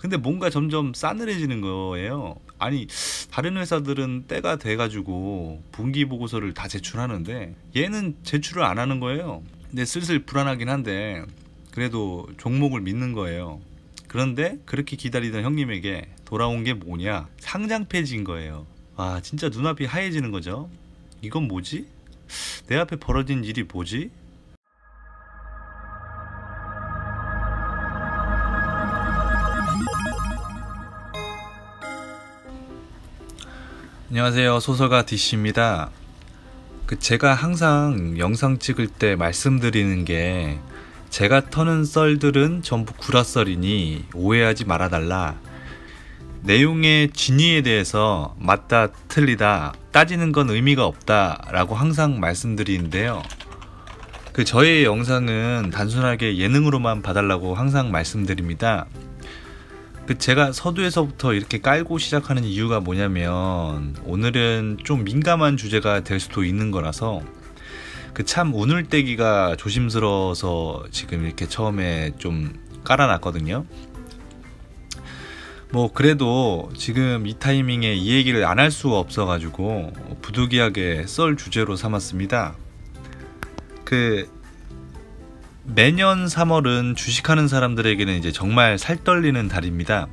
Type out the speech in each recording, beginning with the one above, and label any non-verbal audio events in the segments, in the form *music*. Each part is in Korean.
근데 뭔가 점점 싸늘해지는 거예요. 아니 다른 회사들은 때가 돼가지고 분기 보고서를 다 제출하는데 얘는 제출을 안 하는 거예요. 근데 슬슬 불안하긴 한데 그래도 종목을 믿는 거예요. 그런데 그렇게 기다리던 형님에게 돌아온 게 뭐냐? 상장 폐지인 거예요. 와 진짜 눈앞이 하얘지는 거죠. 이건 뭐지? 내 앞에 벌어진 일이 뭐지? 안녕하세요. 소설가 DC입니다. 그 제가 항상 영상 찍을 때 말씀드리는 게 제가 터는 썰들은 전부 구라썰이니 오해하지 말아달라. 내용의 진위에 대해서 맞다 틀리다 따지는 건 의미가 없다 라고 항상 말씀드리는데요. 그 저의 영상은 단순하게 예능으로만 봐달라고 항상 말씀드립니다. 그 제가 서두에서부터 이렇게 깔고 시작하는 이유가 뭐냐면 오늘은 좀 민감한 주제가 될 수도 있는 거라서 그참 떼기가 조심스러워서 지금 이렇게 처음에 좀 깔아놨거든요. 뭐 그래도 지금 이 타이밍에 이 얘기를 안 할 수가 없어가지고 부득이하게 썰 주제로 삼았습니다. 그 매년 3월은 주식하는 사람들에게는 이제 정말 살떨리는 달입니다.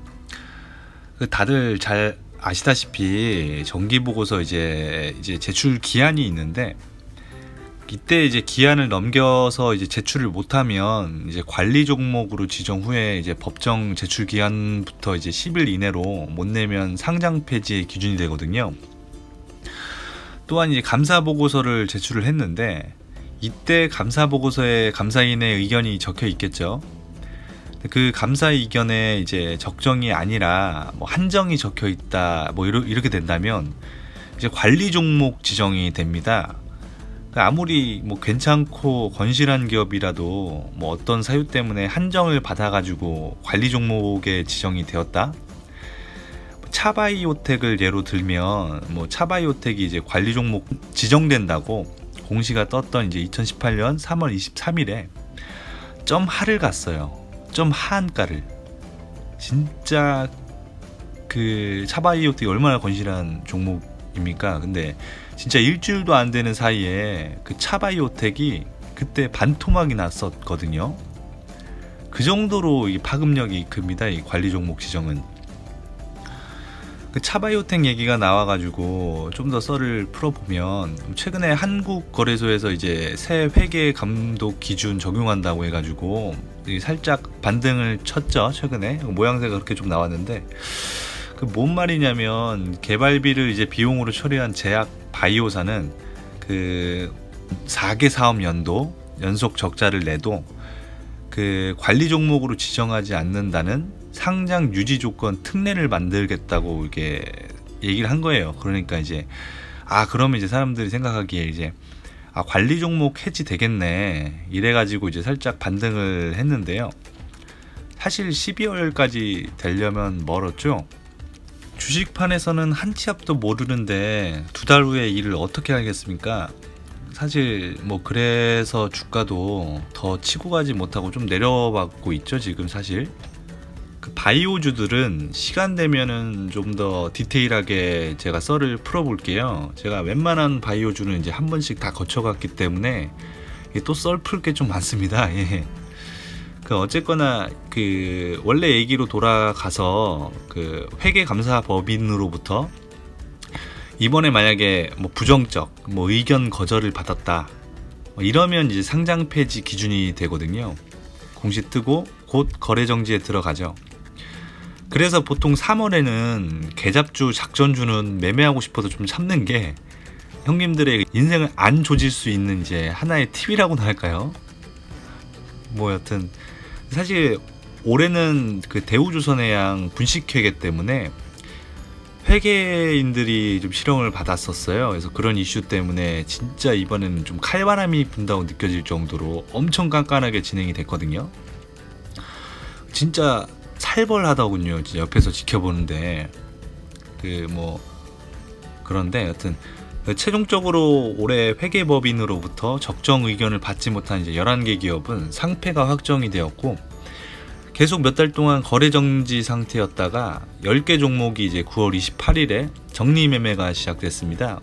그 다들 잘 아시다시피 정기 보고서 이제 이제 제출 기한이 있는데 이때 이제 기한을 넘겨서 이제 제출을 못하면 이제 관리 종목으로 지정 후에 이제 법정 제출 기한부터 이제 10일 이내로 못 내면 상장 폐지의 기준이 되거든요. 또한 이제 감사 보고서를 제출을 했는데 이때 감사 보고서에 감사인의 의견이 적혀 있겠죠. 그 감사 의견에 이제 적정이 아니라 뭐 한정이 적혀 있다 뭐 이렇게 된다면 이제 관리 종목 지정이 됩니다. 아무리 뭐 괜찮고 건실한 기업이라도 뭐 어떤 사유 때문에 한정을 받아가지고 관리 종목에 지정이 되었다. 차바이오텍을 예로 들면 뭐 차바이오텍이 이제 관리 종목 지정된다고 공시가 떴던 이제 2018년 3월 23일에 점 하를 갔어요. 점 하한가를 진짜 그 차바이오텍이 얼마나 건실한 종목입니까? 근데 진짜 일주일도 안 되는 사이에 그 차바이오텍이 그때 반토막이 났었거든요. 그 정도로 이 파급력이 큽니다. 이 관리 종목 지정은. 그 차바이오텍 얘기가 나와가지고 좀 더 썰을 풀어보면 최근에 한국 거래소에서 이제 새 회계 감독 기준 적용한다고 해가지고 살짝 반등을 쳤죠 최근에. 모양새가 그렇게 좀 나왔는데 그 뭔 말이냐면 개발비를 이제 비용으로 처리한 제약 바이오사는 그 4개 사업 연도 연속 적자를 내도 그 관리 종목으로 지정하지 않는다는 상장 유지 조건 특례를 만들겠다고 이게 얘기를 한 거예요. 그러니까 이제 아 그러면 이제 사람들이 생각하기에 이제 아 관리 종목 해지 되겠네 이래 가지고 이제 살짝 반등을 했는데요. 사실 12월까지 되려면 멀었죠. 주식판에서는 한치 앞도 모르는데 두 달 후에 일을 어떻게 하겠습니까? 사실 뭐 그래서 주가도 더 치고 가지 못하고 좀 내려받고 있죠 지금 사실 그 바이오주들은 시간 되면은 좀 더 디테일하게 제가 썰을 풀어볼게요. 제가 웬만한 바이오주는 이제 한 번씩 다 거쳐갔기 때문에 또 썰 풀 게 좀 많습니다. *laughs* 예. 그 어쨌거나 그 원래 얘기로 돌아가서 그 회계 감사 법인으로부터 이번에 만약에 뭐 부정적 뭐 의견 거절을 받았다 뭐 이러면 이제 상장 폐지 기준이 되거든요. 공시 뜨고 곧 거래 정지에 들어가죠 그래서 보통 3월에는 개잡주 작전주는 매매하고 싶어서 좀 참는 게 형님들의 인생을 안 조질 수 있는 이제 하나의 팁이라고나 *laughs* 할까요 뭐 여튼 사실 올해는 그 대우조선의 양 분식회계 때문에 회계인들이 좀 실형을 받았었어요. 그래서 그런 이슈 때문에 진짜 이번에는 좀 칼바람이 분다고 느껴질 정도로 엄청 깐깐하게 진행이 됐거든요. 진짜 살벌하더군요. 옆에서 지켜보는데 그 뭐 그런데 여튼 최종적으로 올해 회계법인으로부터 적정 의견을 받지 못한 이제 11개 기업은 상패가 확정이 되었고 계속 몇 달 동안 거래 정지 상태였다가 10개 종목이 이제 9월 28일에 정리 매매가 시작됐습니다.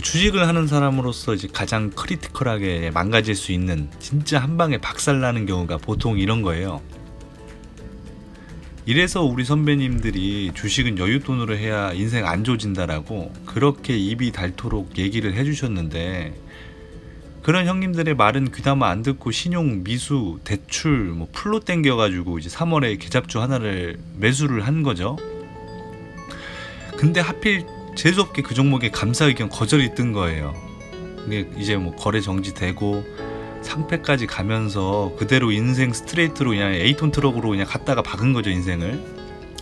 주식을 하는 사람으로서 이제 가장 크리티컬하게 망가질 수 있는 진짜 한 방에 박살나는 경우가 보통 이런 거예요. 이래서 우리 선배님들이 주식은 여윳돈으로 해야 인생 안 좋아진다라고 그렇게 입이 닳도록 얘기를 해주셨는데 그런 형님들의 말은 귀담아 안 듣고 신용, 미수, 대출, 뭐 풀로 땡겨가지고 이제 3월에 계잡주 하나를 매수를 한 거죠. 근데 하필 재수없게 그 종목에 감사 의견 거절이 뜬 거예요. 이제 뭐 거래 정지되고 상패까지 가면서 그대로 인생 스트레이트로 그냥 에이톤 트럭으로 그냥 갔다가 박은 거죠 인생을.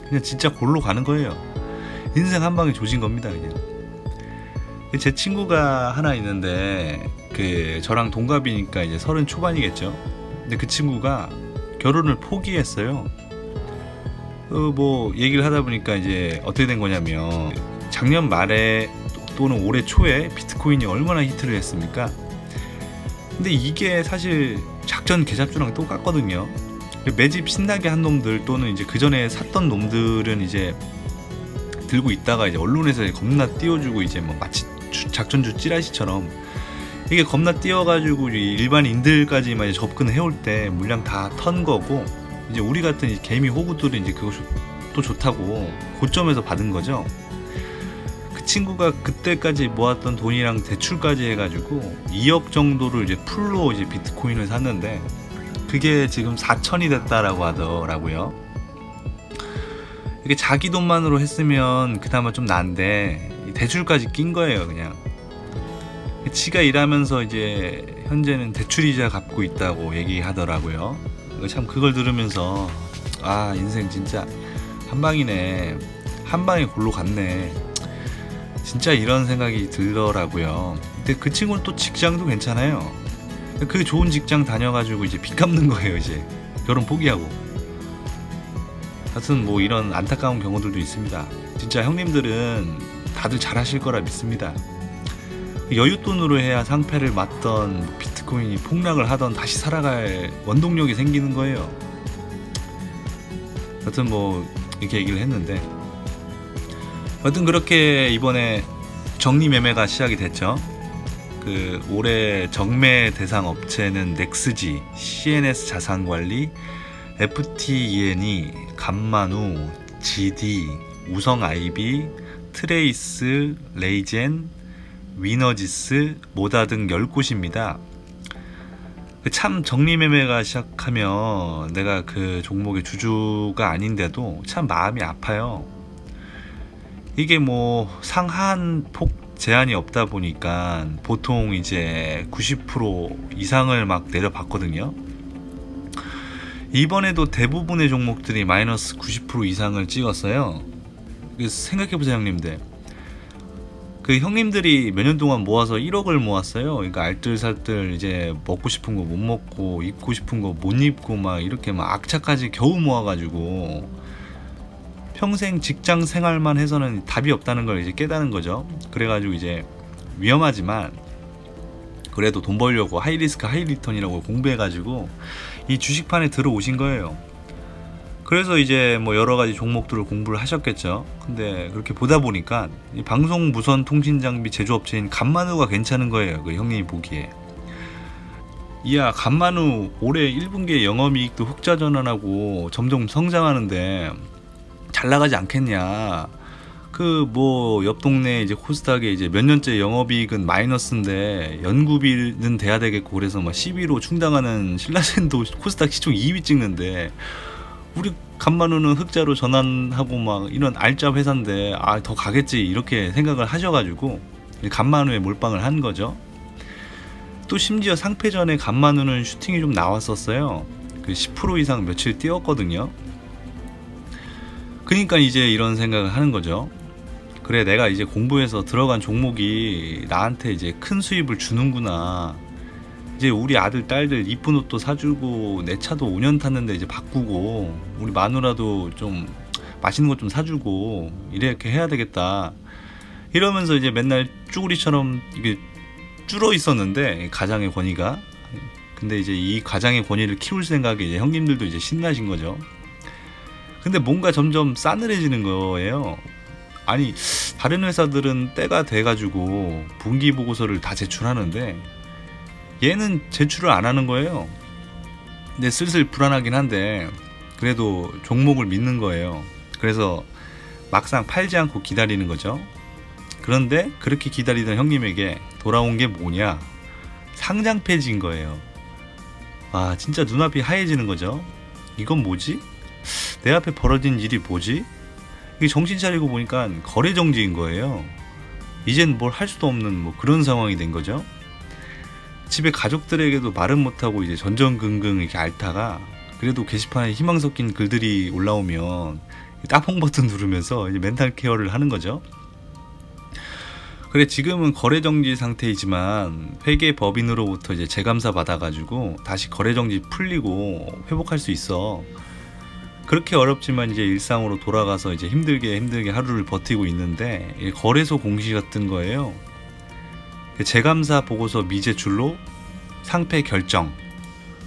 그냥 진짜 골로 가는 거예요. 인생 한 방에 조진 겁니다 그냥. 제 친구가 하나 있는데 그 저랑 동갑이니까 이제 서른 초반이겠죠. 근데 그 친구가 결혼을 포기했어요. 어 뭐 얘기를 하다 보니까 이제 어떻게 된 거냐면 작년 말에 또는 올해 초에 비트코인이 얼마나 히트를 했습니까 근데 이게 사실 작전 계잡주랑 똑같거든요. 매집 신나게 한 놈들 또는 이제 그 전에 샀던 놈들은 이제 들고 있다가 이제 언론에서 겁나 띄워주고 이제 뭐 마치 작전주 찌라시처럼 이게 겁나 띄워가지고 일반인들까지만 접근을 해올 때 물량 다 턴 거고 이제 우리 같은 개미 호구들은 이제 또 좋다고 고점에서 받은 거죠. 친구가 그때까지 모았던 돈이랑 대출까지 해가지고 2억 정도를 이제 풀로 이제 비트코인을 샀는데 그게 지금 4천이 됐다라고 하더라고요. 이게 자기 돈만으로 했으면 그나마 좀 난데 대출까지 낀 거예요, 그냥. 지가 일하면서 이제 현재는 대출 이자 갚고 있다고 얘기하더라고요. 참 그걸 들으면서 아 인생 진짜 한 방이네 한 방에 골로 갔네 진짜 이런 생각이 들더라고요. 근데 그 친구는 또 직장도 괜찮아요. 그 좋은 직장 다녀가지고 이제 빚 갚는 거예요, 이제. 결혼 포기하고. 하여튼 뭐 이런 안타까운 경우들도 있습니다. 진짜 형님들은 다들 잘하실 거라 믿습니다. 여윳돈으로 해야 상패를 맞던 비트코인이 폭락을 하던 다시 살아갈 원동력이 생기는 거예요. 하여튼 뭐 이렇게 얘기를 했는데 여튼 그렇게 이번에 정리 매매가 시작이 됐죠. 그 올해 정매 대상 업체는 넥스지, CNS 자산관리, FTEN이, 감만우, GD, 우성 IB, 트레이스, 레이젠, 위너지스, 모다 등 10곳입니다. 참 정리매매가 시작하면 내가 그 종목의 주주가 아닌데도 참 마음이 아파요. 이게 뭐 상한 폭 제한이 없다 보니까 보통 이제 90% 이상을 막 내려봤거든요. 이번에도 대부분의 종목들이 마이너스 90% 이상을 찍었어요. 생각해보세요, 형님들. 그 형님들이 몇 년 동안 모아서 1억을 모았어요. 그러니까 알뜰살뜰 이제 먹고 싶은 거 못 먹고 입고 싶은 거 못 입고 막 이렇게 막 악착까지 겨우 모아가지고 평생 직장 생활만 해서는 답이 없다는 걸 이제 깨닫는 거죠. 그래가지고 이제 위험하지만 그래도 돈 벌려고 하이리스크 하이리턴이라고 공부해가지고 이 주식판에 들어오신 거예요. 그래서 이제 뭐 여러 가지 종목들을 공부를 하셨겠죠. 근데 그렇게 보다 보니까 이 방송 무선 통신 장비 제조업체인 간만우가 괜찮은 거예요. 그 형님이 보기에. 이야 간만우 올해 1분기에 영업이익도 흑자 전환하고 점점 성장하는데 잘 나가지 않겠냐. 그 뭐 옆 동네 이제 코스닥에 이제 몇 년째 영업이익은 마이너스인데 연구비는 돼야 되겠고 그래서 막 11호 충당하는 신라젠도 *laughs* 코스닥 시총 2위 찍는데 우리 간만우는 흑자로 전환하고 막 이런 알짜 회사인데 아 더 가겠지 이렇게 생각을 하셔가지고 간만우에 몰빵을 한 거죠. 또 심지어 상패전에 간만우는 슈팅이 좀 나왔었어요. 그 10% 이상 며칠 뛰었거든요. 그러니까 이제 이런 생각을 하는 거죠. 그래 내가 이제 공부해서 들어간 종목이 나한테 이제 큰 수입을 주는구나. 이제 우리 아들 딸들 이쁜 옷도 사주고 내 차도 5년 탔는데 이제 바꾸고 우리 마누라도 좀 맛있는 것 좀 사주고 이렇게 해야 되겠다. 이러면서 이제 맨날 쭈구리처럼 이게 줄어 있었는데 가장의 권위가 근데 이제 이 가장의 권위를 키울 생각에 이제 형님들도 이제 신나신 거죠. 근데 뭔가 점점 싸늘해지는 거예요. 아니 다른 회사들은 때가 돼가지고 분기 보고서를 다 제출하는데 얘는 제출을 안 하는 거예요. 근데 슬슬 불안하긴 한데 그래도 종목을 믿는 거예요. 그래서 막상 팔지 않고 기다리는 거죠. 그런데 그렇게 기다리던 형님에게 돌아온 게 뭐냐? 상장 폐지인 거예요. 아, 진짜 눈앞이 하얘지는 거죠. 이건 뭐지? 내 앞에 벌어진 일이 뭐지? 이게 정신 차리고 보니까 거래 정지인 거예요. 이젠 뭘 할 수도 없는 뭐 그런 상황이 된 거죠. 집에 가족들에게도 말은 못하고 이제 전전긍긍 이렇게 앓다가 그래도 게시판에 희망 섞인 글들이 올라오면 따봉 버튼 누르면서 이제 멘탈 케어를 하는 거죠. 그래 지금은 거래 정지 상태이지만 회계 법인으로부터 이제 재감사 받아가지고 다시 거래 정지 풀리고 회복할 수 있어. 그렇게 어렵지만 이제 일상으로 돌아가서 이제 힘들게 힘들게 하루를 버티고 있는데 거래소 공시가 뜬 거예요. 재감사 보고서 미제출로 상패 결정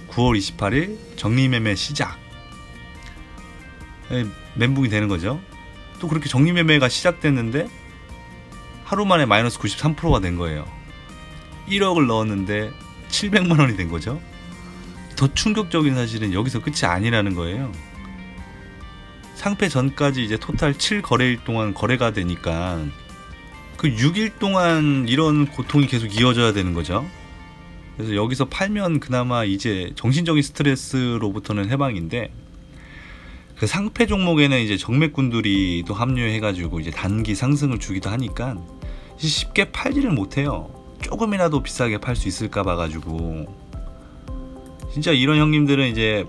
9월 28일 정리매매 시작 멘붕이 되는 거죠. 또 그렇게 정리매매가 시작됐는데 하루 만에 마이너스 93%가 된 거예요. 1억을 넣었는데 700만 원이 된 거죠. 더 충격적인 사실은 여기서 끝이 아니라는 거예요. 상패 전까지 이제 토탈 7거래일 동안 거래가 되니까 그 6일 동안 이런 고통이 계속 이어져야 되는 거죠. 그래서 여기서 팔면 그나마 이제 정신적인 스트레스로부터는 해방인데 그 상패 종목에는 이제 정맥군들이 또 합류해가지고 이제 단기 상승을 주기도 하니까 쉽게 팔지를 못해요. 조금이라도 비싸게 팔 수 있을까 봐가지고 진짜 이런 형님들은 이제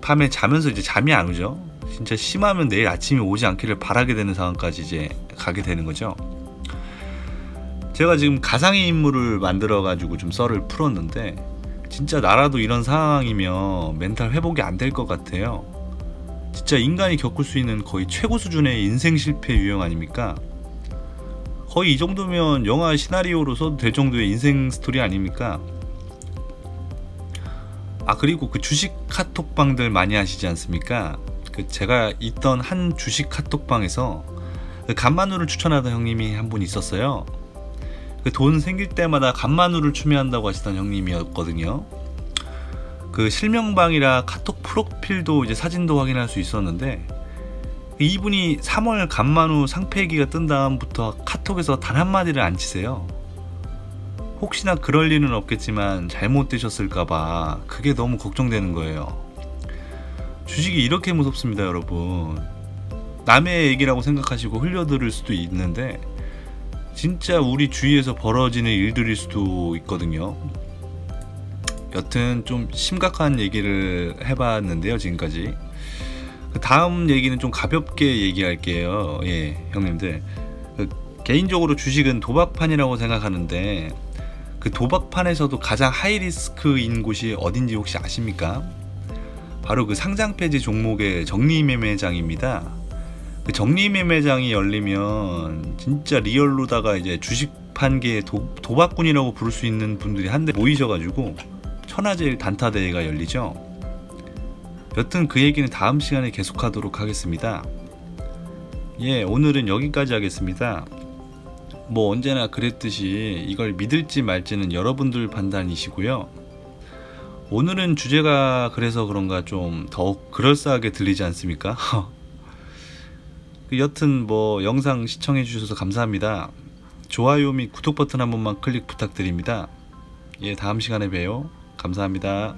밤에 자면서 이제 잠이 안 오죠. 진짜 심하면 내일 아침에 오지 않기를 바라게 되는 상황까지 이제 가게 되는 거죠. 제가 지금 가상의 인물을 만들어 가지고 좀 썰을 풀었는데 진짜 나라도 이런 상황이면 멘탈 회복이 안 될 것 같아요. 진짜 인간이 겪을 수 있는 거의 최고 수준의 인생 실패 유형 아닙니까? 거의 이 정도면 영화 시나리오로 써도 될 정도의 인생 스토리 아닙니까? 아 그리고 그 주식 카톡방들 많이 하시지 않습니까? 그 제가 있던 한 주식 카톡방에서 그 간마누를 추천하던 형님이 한 분 있었어요. 그 돈 생길 때마다 간마누를 추매한다고 하시던 형님이었거든요. 그 실명방이라 카톡 프로필도 이제 사진도 확인할 수 있었는데 이분이 3월 간만후 상패기가 뜬 다음부터 카톡에서 단 한마디를 안 치세요. 혹시나 그럴 리는 없겠지만 잘못 되셨을까봐 그게 너무 걱정되는 거예요. 주식이 이렇게 무섭습니다, 여러분. 남의 얘기라고 생각하시고 흘려들을 수도 있는데 진짜 우리 주위에서 벌어지는 일들일 수도 있거든요. 여튼 좀 심각한 얘기를 해봤는데요, 지금까지. 그 다음 얘기는 좀 가볍게 얘기할게요. 예, 형님들. 그 개인적으로 주식은 도박판이라고 생각하는데 그 도박판에서도 가장 하이리스크인 곳이 어딘지 혹시 아십니까? 바로 그 상장 폐지 종목의 정리매매장입니다. 그 정리매매장이 열리면 진짜 리얼로다가 이제 주식 판계 도박꾼이라고 부를 수 있는 분들이 한데 모이셔가지고 천하제일 단타 대회가 열리죠. 여튼 그 얘기는 다음 시간에 계속하도록 하겠습니다. 예, 오늘은 여기까지 하겠습니다. 뭐 언제나 그랬듯이 이걸 믿을지 말지는 여러분들 판단이시고요. 오늘은 주제가 그래서 그런가 좀 더욱 그럴싸하게 들리지 않습니까? 그 *laughs* 여튼 뭐 영상 시청해 주셔서 감사합니다. 좋아요 및 구독 버튼 한 번만 클릭 부탁드립니다. 예, 다음 시간에 봬요. 감사합니다.